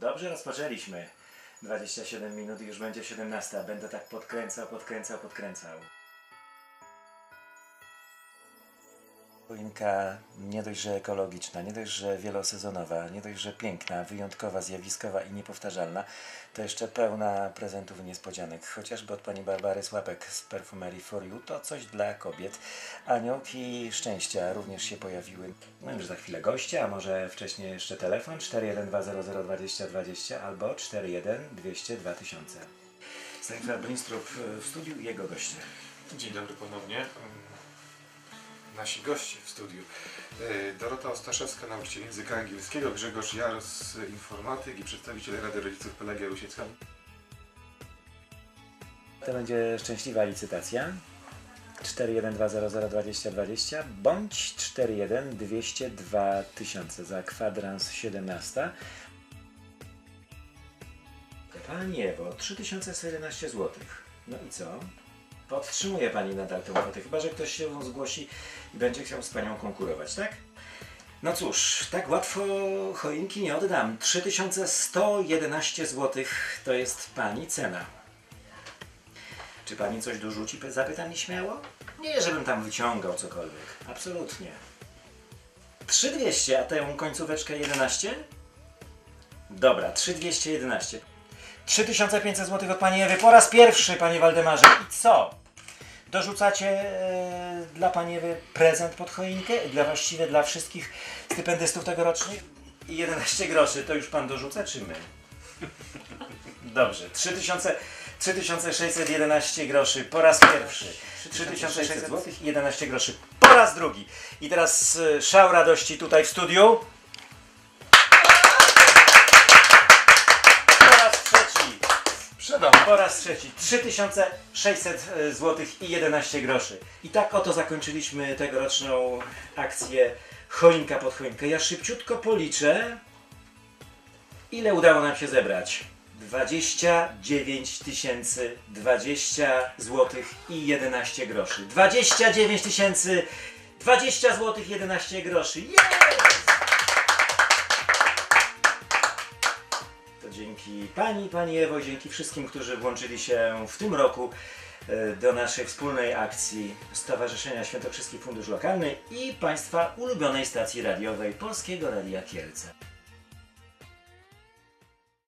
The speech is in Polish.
Dobrze rozpoczęliśmy. 27 minut już będzie 17. Będę tak podkręcał, podkręcał, podkręcał. Choinka nie dość, że ekologiczna, nie dość, że wielosezonowa, nie dość, że piękna, wyjątkowa, zjawiskowa i niepowtarzalna, to jeszcze pełna prezentów i niespodzianek. Chociażby od pani Barbary Słapek z Perfumery for You to coś dla kobiet. Aniołki szczęścia również się pojawiły. No już za chwilę goście, a może wcześniej jeszcze telefon 412002020 albo 412002000. Stanisław Brinstrup w studiu i jego goście. Dzień dobry ponownie. Nasi goście w studiu. E, Dorota Ostaszewska, nauczyciel języka angielskiego, Grzegorz Jar z informatyk i przedstawiciel Rady Rodziców Pelagia Rusiecka. To będzie szczęśliwa licytacja. 412002020 bądź 41202 za kwadrans 17. Pani Ewo, 3011 zł. No i co? Podtrzymuje Pani nadal tę kwotę, chyba że ktoś się zgłosi i będzie chciał z Panią konkurować, tak? No cóż, tak łatwo choinki nie oddam. 3111 zł to jest Pani cena. Czy pani coś dorzuci? Zapyta mnie śmiało. Nie, żebym tam wyciągał cokolwiek. Absolutnie. 3200, a tę końcóweczkę 11? Dobra, 3211. 3500 zł od pani Ewy po raz pierwszy, panie Waldemarze. I co? Dorzucacie e, dla pani Ewy prezent pod choinkę? Dla właściwie dla wszystkich stypendystów tegorocznych? I 11 groszy, to już pan dorzuca, czy my? Dobrze, 3000, 3611 groszy po raz pierwszy. 3600 zł i 11 groszy po raz drugi. I teraz y, szał radości tutaj w studiu. Sprzedam! Po raz trzeci 3600 zł i 11 groszy. I tak oto zakończyliśmy tegoroczną akcję choinka pod choinkę. Ja szybciutko policzę, ile udało nam się zebrać. 29 tysięcy 20 zł i 11 groszy. 29 tysięcy 20 zł 11 groszy. Jest! Dzięki Pani, Pani Ewo, dzięki wszystkim, którzy włączyli się w tym roku e, do naszej wspólnej akcji Stowarzyszenia Świętokrzyski Fundusz Lokalny i Państwa ulubionej stacji radiowej Polskiego Radia Kielce.